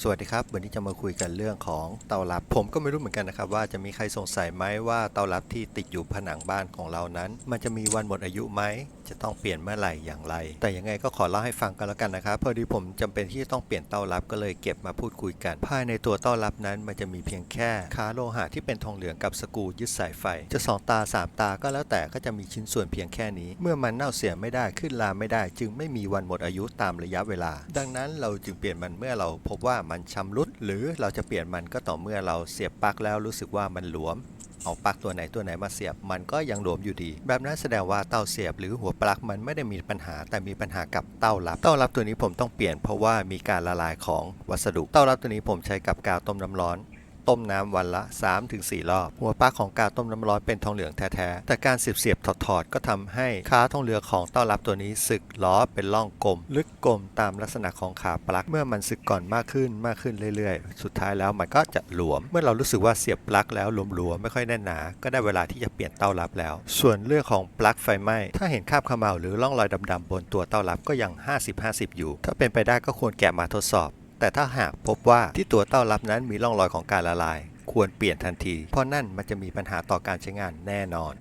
สวัสดีครับ วันนี้จะมาคุยกันเรื่องของเตาลับ ผมก็ไม่รู้เหมือนกันนะครับ ว่าจะมีใครสงสัยไหมว่าเตาลับที่ติดอยู่ผนังบ้านของเรานั้น มันจะมีวันหมดอายุไหม จะต้องเปลี่ยนเมื่อไหร่อย่างไร แต่ยังไงก็ขอเล่าให้ฟังกันแล้วกันนะครับพอดีผมจำเป็นที่จะต้องเปลี่ยนเต้าลับก็เลยเก็บมาพูดคุยกัน ภายในตัวเต้าลับนั้นมันจะมีเพียงแค่ขาโลหะที่เป็นทองเหลืองกับสกูยึดสายไฟ จะสองตาสามตาก็แล้วแต่ก็จะมีชิ้นส่วนเพียงแค่นี้ เมื่อมันเน่าเสียไม่ได้ขึ้นลาไม่ได้ จึงไม่มีวันหมดอายุตามระยะเวลา ดังนั้นเราจึงเปลี่ยนมันเมื่อเราพบว่ามันชำรุด หรือเราจะเปลี่ยนมันก็ต่อเมื่อเราเสียบปลั๊กแล้วรู้สึกว่ามันหลวม เอาปลั๊กตัวไหนตัวไหนมาเสียบ มันก็ยังหลวมอยู่ดี แบบนั้นแสดงว่าเต้าเสียบหรือหัวปลั๊กมันไม่ได้มีปัญหา แต่มีปัญหากับเต้ารับ เต้ารับตัวนี้ผมต้องเปลี่ยนเพราะว่ามีการละลายของวัสดุ เต้ารับตัวนี้ผมใช้กับกาวต้มน้ำร้อน ต้มน้ำวันละ 3-4 รอบ หัวปลั๊กของกาวต้มน้ำร้อนเป็นทองเหลืองแท้ๆ แต่การเสียบเสียบๆถอดๆ ก็ทำให้ขาทองเหลืองของเต้ารับตัวนี้สึกล้อเป็นร่องกลม ลึกกลมตามลักษณะของขาปลั๊ก เมื่อมันสึกก่อนมากขึ้นมากขึ้นเรื่อยๆ สุดท้ายแล้วมันก็จะหลวม เมื่อเรารู้สึกว่าเสียบปลั๊กแล้วหลวมๆ ไม่ค่อยแน่นหนา ก็ได้เวลาที่จะเปลี่ยนเต้ารับแล้ว ส่วนเรื่องของปลั๊กไฟไหม้ ถ้าเห็นคราบเขม่าหรือร่องรอยดำๆบนตัวเต้ารับก็ยัง 50-50 อยู่ ถ้าเป็นไปได้ก็ควรแกะมาทดสอบ แต่ถ้าหากพบว่าที่ตัวเต้ารับนั้นมีร่องรอยของการละลาย ควรเปลี่ยนทันที เพราะนั่นมันจะมีปัญหาต่อการใช้งานแน่นอน